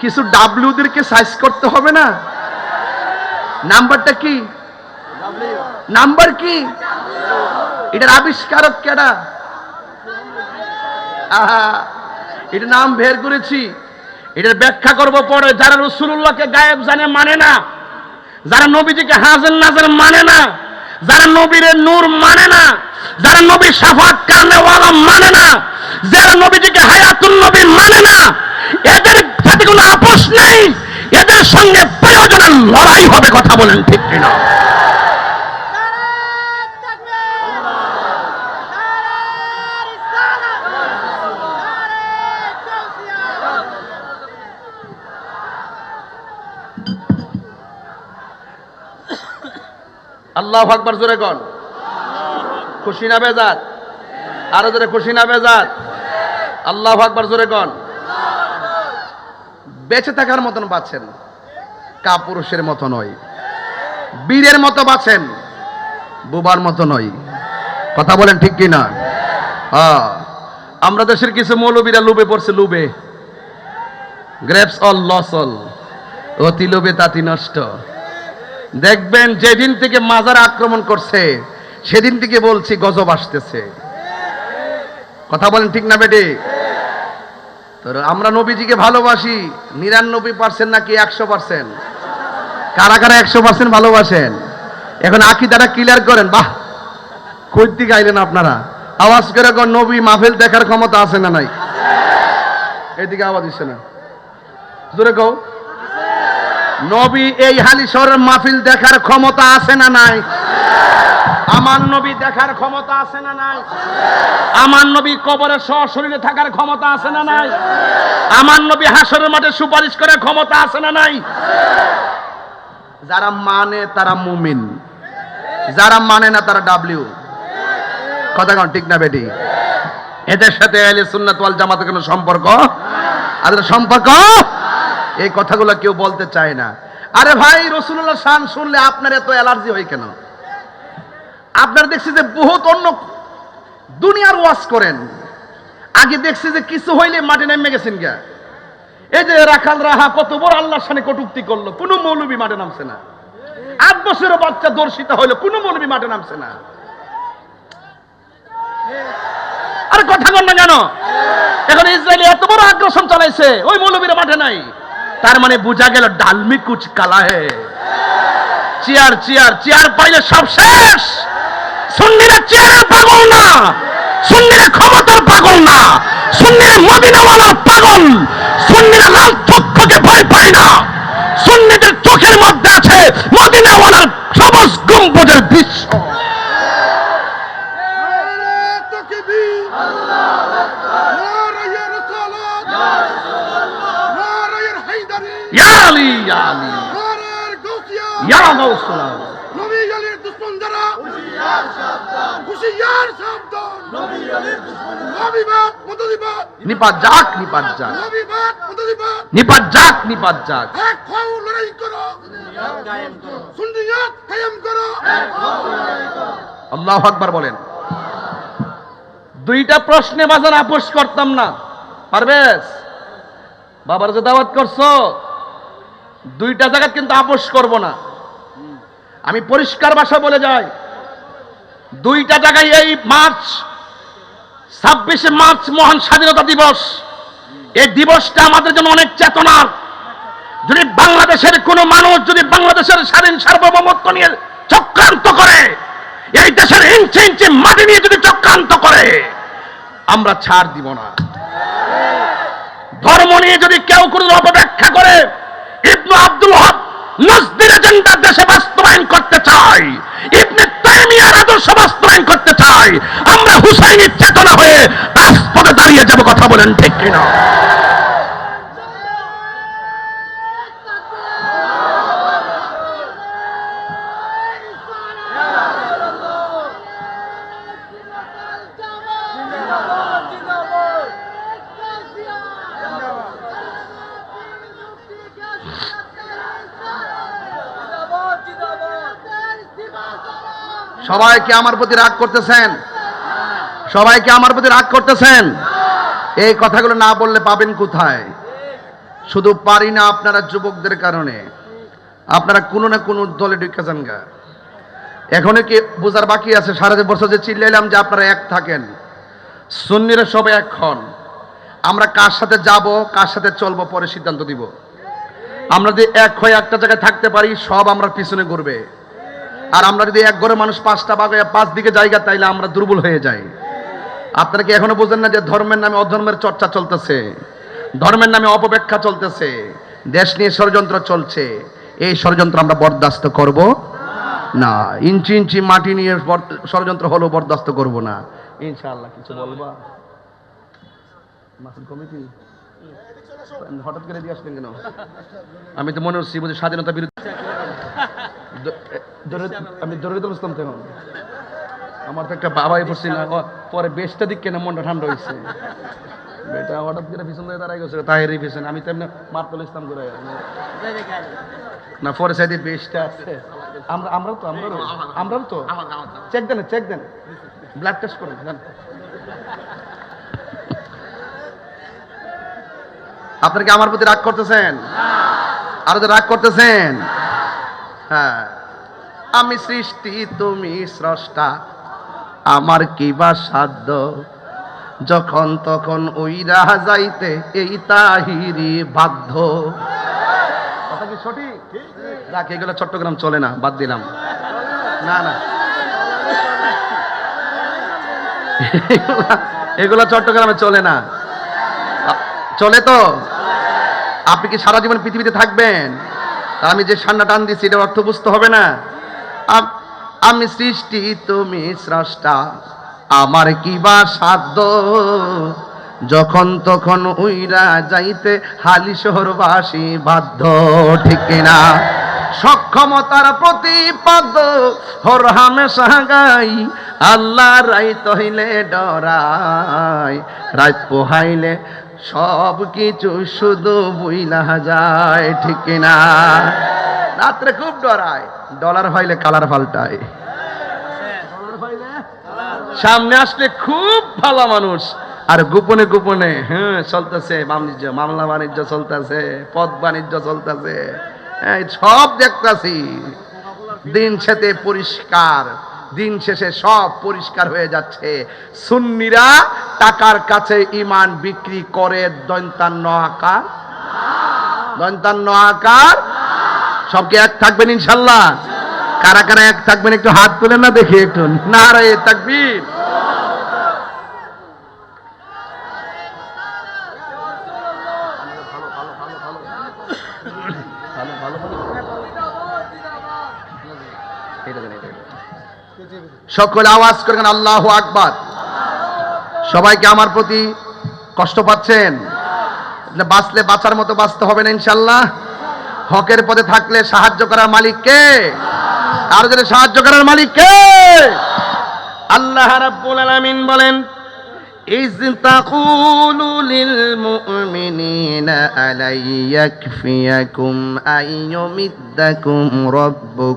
কিছু ডাব্লিউদেরকে সাইজ করতে হবে না। নাম্বারটা কি? নাম্বার কি? এটার আবিষ্কারক কেডা? এটা নাম বের করেছি। এটার ব্যাখ্যা করব পরে। যারা রসুল্লাহকে গায়েব জানে মানে না, যারা নবীজিকে হাজের নাজের মানে না, যারা নবীর নূর মানে না, যারা নবীর সাফাত কারণেওয়ালা মানে না, যারা নবীজিকে হায়াতুল নবী মানে না, এদের সাথে কোনো আপোষ নেই। এদের সঙ্গে প্রয়োজনের লড়াই হবে কথা বলেন ঠিক কিনা। আল্লাহ আকবার জোরে কন। খুশি না বেজাত? আরও জোরে খুশি না বেজাত? আল্লাহ আকবার জোরে কন। বেঁচে থাকার মতন বাঁচেন। কাপুরুষের মতো নয় বীরের মতো বাঁচেন, বুবার মতো নয় কথা বলেন ঠিক কি না হ্যাঁ। আমরা দেশের কিছু মৌলবীরা লুবে পড়ছে, লুবে। গ্রেপস অল লস অল অতি লোভে তাতি নষ্ট। দেখবেন যেদিন থেকে মাজার আক্রমণ করছে, সেদিন থেকে বলছি গজব আসতেছে। কথা বলেন ঠিক না বেটে? আমরা নবীজিকে ভালোবাসি, নিরানব্বই পার্সেন্ট নাকি একশো পার্সেন্ট? কারা কারা একশো পার্সেন্ট ভালোবাসেন? এখন আকি তারা ক্লিয়ার করেন, বাহ! কই দিকে আইলেন আপনারা? আওয়াজ করে নবী মাহফিল দেখার ক্ষমতা আছে না নাই? এদিকে আওয়াজ দিচ্ছে না। জোরে কও। নবী এই হালি শহরের মাহফিল দেখার ক্ষমতা আছে না নাই? আমার নবী দেখার ক্ষমতা আছে না নাই? আমার নবী কবরে সশরীরে থাকার ক্ষমতা আছে না নাই? আমার নবী হাসরের মাঠে সুপারিশ করার ক্ষমতা আছে না নাই? যারা মানে তারা মুমিন। যারা মানে না তারা ডাব্লিউ। কথা কন, ঠিক না বেটি? এদের সাথে আহলে সুন্নাত ওয়াল জামাতের কোনো সম্পর্ক? আর সম্পর্ক? এই কথাগুলো কেউ বলতে চায় না। আরে ভাই রসুল্লাহ শান শুনলে আপনার এত অ্যালার্জি হয় কেন? আপনারা দেখছি যে বহুত অন্য দুনিয়ার ওয়াজ করেন। আগে দেখছি যে কিছু হইলে মাঠে নেমে গেছেন গা এই যে রাখাল রাহা কত বড় আল্লাহর সামনে কটুক্তি করল, কোনো মৌলবী মাঠে নামছে না। আট বছরের বাচ্চা দর্শিতা হইল, কোনো মৌলবী মাঠে নামছে না। আরে কথা কন না জানো এখন ইসরায়েলি এত বড় আগ্রাসন চালাইছে, ওই মৌলবীরা মাঠে নাই। তার মানে বোঝা গেল ডালমি কুচ কালা হে। চেয়ার চেয়ার চেয়ার পাইলে সব শেষ। সুন্নিরা চেয়ারের পাগল না। সুন্নিরা ক্ষমতার পাগল না। সুন্নিরা মদিনাওয়ালার পাগল। সুন্নিরা লাল চক্ষকে ভয় পায় না। সুন্নিদের চোখের মধ্যে আছে মদিনাওয়ালার সবুজ গম্বুজের দৃশ্য। ইয়া আলী ইয়া নিপাত যাক নিপাত যাক। নিপাত যাক নিপাত যাক। আল্লাহ আকবার বলেন। দুইটা প্রশ্নে বাজার আপোষ করতাম না। পারবেশ বাবার যে দাওয়াত করছ দুইটা জায়গা কিন্তু আপোষ করব না। আমি পরিষ্কার ভাষা বলে যাই। দুইটা জায়গায় এই মার্চ, ছাব্বিশে মার্চ মহান স্বাধীনতা দিবস। এই দিবসটা আমাদের জন্য অনেক চেতনার যদি বাংলাদেশের কোনো মানুষ যদি বাংলাদেশের স্বাধীন সার্বভৌমত্ব নিয়ে চক্রান্ত করে, এই দেশের ইঞ্চি ইঞ্চি মাটি নিয়ে যদি চক্রান্ত করে, আমরা ছাড় দিব না। ধর্ম নিয়ে যদি কেউ কোনো অপব্যাখ্যা করে, ইবনু আব্দুল হক সবাই কি আমার প্রতি রাগ করতেছেন? সবাইকে আমার প্রতি রাগ করতেছেন? এই কথাগুলো না বললে পাবেন কোথায়? শুধু পারি না আপনারা যুবকদের কারণে। আপনারা কোনো না কোনো দলে ঢুকে যান গা। এখনও কি বোঝার বাকি আছে? সারা বছর যে চিল্লাইলাম যে আপনারা এক থাকেন। সুন্নিরা সবাই এক হন। আমরা কার সাথে যাব, কার সাথে চলবো পরে সিদ্ধান্ত দিব। আমরা যদি এক হয়ে একটা জায়গায় থাকতে পারি, সব আমরা পিছনে ঘুরবে। আর আমরা যদি এক ঘরে মানুষ পাঁচটা ভাগ পাঁচ দিকে জায়গা, তাইলে আমরা দুর্বল হয়ে যাই। আপনারা কি এখনও বোঝেন না যে ধর্মের নামে অধর্মের চর্চা চলতেছে? ধর্মের নামে অপব্যাখ্যা চলতেছে। দেশ নিয়ে ষড়যন্ত্র চলছে। এই ষড়যন্ত্র আমরা বরদাস্ত করব না। ইঞ্চি ইঞ্চি মাটি নিয়ে ষড়যন্ত্র হলেও বরদাস্ত করব না। ইনশাআল্লাহ কিছু বলবা? হঠাৎ করে দিয়ে আসলেন কেন? আমি তো মনে হচ্ছি স্বাধীনতা বিরুদ্ধে আমি দরিদ্র ইসলাম তখন আমার তো একটা বাবাই পড়ছি না পরে বেশটা দিক কেন মনটা ঠান্ডা হয়েছে বেটা হঠাৎ করে পিছন থেকে দাঁড়াই গেছে তাহেরই পিছনে। আমি তেমনি মার্তল ইসলাম করে না পরে সাইডে বেশটা আছে। আমরা আমরাও তো আমরাও আমরাও তো। চেক দেন চেক দেন। ব্লাড টেস্ট করুন দেন আপনারা কি আমার প্রতি রাগ করতেছেন? আরও রাগ করতেছেন? হ্যাঁ। আমি সৃষ্টি, তুমি স্রষ্টা। আমার কি বা সাধ্য? যখন তখন ওইরা যাইতে এই তাহিরি বাধ্য। এগুলো চট্টগ্রাম চলে না, বাদ দিলাম। না না। এগুলো চট্টগ্রামে চলে না। চলে তো? আপনি কি সারা জীবন পৃথিবীতে থাকবেন? আমি যে সান্না টান দিচ্ছি এটা অর্থ বুঝতে হবে না। আম- সৃষ্টি, তুমি স্রষ্টা। আমার কি বা সাধ্য? যখন তখন উইরা যাইতে হালি শহরবাসী বাধ্য, ঠিক কিনা? সক্ষমতার প্রতিপাদ্য, হর হামেশা গাই। আল্লাহ রাইত হইলে ডরাই, রাত পোহাইলে সব কিছু শুধু বুইলা যায়, ঠিক কিনা? রাত্রে খুব ডরায়। ডলার হইলে কালার পাল্টায়। সামনে আসলে খুব ভালো মানুষ। আর গোপনে গোপনে হ্যাঁ চলতেছে, বাণিজ্য, মামলা বাণিজ্য চলতেছে, পদ বাণিজ্য চলতেছে। সব দেখতাছি। দিন শেষে পরিষ্কার, দিন শেষে সব পরিষ্কার হয়ে যাচ্ছে। সুন্নিরা টাকার কাছে ইমান বিক্রি করে দন্তান্ন আকার। দন্তান্ন আকার সবকে এক থাকবেন ইনশাল্লাহ। কারা কারা এক থাকবেন একটু হাত তুলেন না দেখি একটু। না রে তাকবীর। সকলে আওয়াজ করবেন, আল্লাহ আকবার। সবাইকে আমার প্রতি কষ্ট পাচ্ছেন। বাঁচলে বাঁচার মতো বাঁচতে হবে না ইনশাল্লাহ। হকের পথে থাকলে সাহায্য করার মালিক কে আর যদি সাহায্য করার মালিক কে আল্লাহ রাব্বুল আলামিন বলেন إذ تقول للمؤمنين ألن يكفيكم أن يمدكم ربكم